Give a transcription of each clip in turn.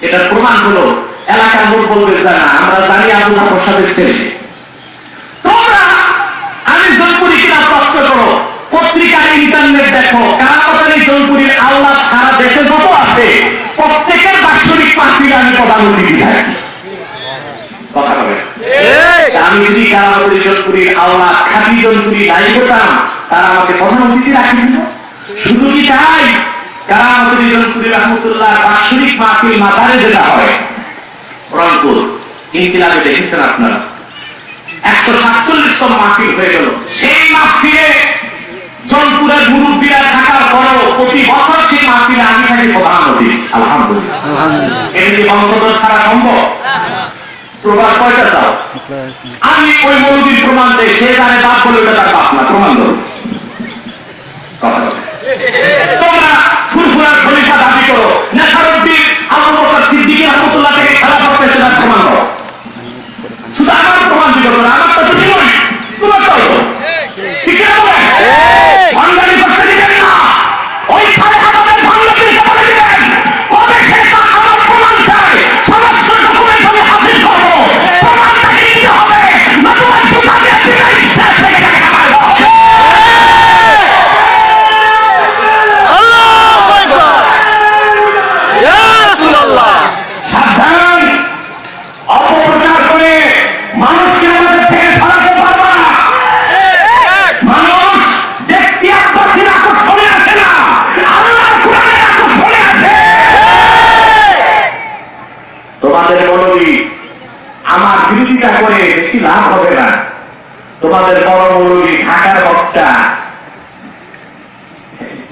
এটার প্রমাণ হলো এলাকার লোক বলবে যে না আমরা জানি আবুল্লাহ প্রসাদের ছেলে তোমরা আমি জলপুরি কিনা প্রশ্ন করো পত্রিকার ইন্টারনেট দেখো কারাপতারি জলপুরির আল্লাহ সারা দেশে যত আছে প্রত্যেকের বাৎসরিক আমি প্রধান অতিথি থাকি কথা বলে। আমি যদি কারাপতারি জলপুরির আল্লাহ খাঁটি জলপুরি নাই হতাম তারা আমাকে প্রধান অতিথি রাখি শুধু কি তাই? কারাপতারি রহমতুল্লাহ মাজারে যেটা হয় রংপুর ইনকিলাবে দেখেছেন আপনারা? একশো সাতচল্লিশতম মাহফিল হয়ে গেল। সেই মাহফিলে জনপুরের মুরব্বীরা থাকার পরেও প্রতি বছর সেই মাহফিলে আমি থাকি প্রধান অতিথি আলহামদুলিল্লাহ। এমনি বংশধর ছাড়া সম্ভব? প্রবাদ কয়টা চাও? আমি ওই মৌলবীর প্রমাণ দেয় সে জানে বাপ বলে ওটা তার বাপ না প্রমাণ দেবো। কথা করে বেশি লাভ হবে না। তোমাদের বড় মৌলবী ঢাকার বক্তা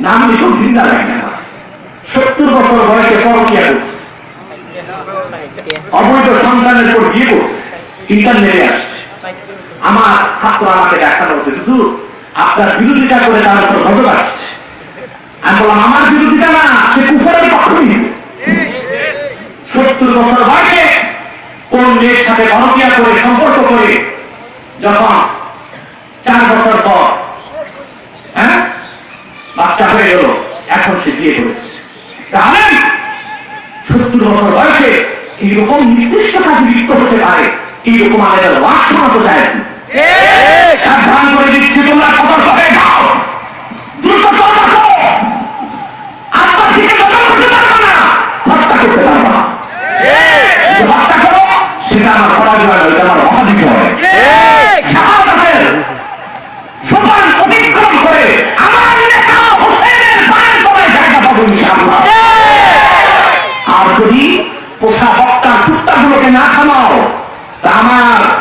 নাম লিখো ভিন্ন লাগে না সত্তর বছর বয়সে পরকিয়া করছে অবৈধ সন্তানের উপর বিয়ে করছে ইন্টারনেটে আসছে আমার ছাত্র আমাকে ডাক্তার বলছে হুজুর, আপনার বিরোধিতা করে তার উপর গজব আসছে। আমি বললাম, আমার বিরোধিতা না, সে কুফরের পক্ষ সত্তর বছর মেয়ের সাথে করে, সম্পর্ক করে যখন চার বছর পর হ্যাঁ? বাচ্চা হয়ে গেল, এখন সে বিয়ে করেছে। জানেন সত্তর বছর বয়সে এইরকম নির্দিষ্ট কাজে লিপ্ত হতে পারে এইরকম আমাদের ওয়াজ শোনা তো সাবধান এটা সোপান অতিক্রম করে আমার নেতা হোসেনের পায়ের তলায় জায়গা পাবো ইনশাআল্লাহ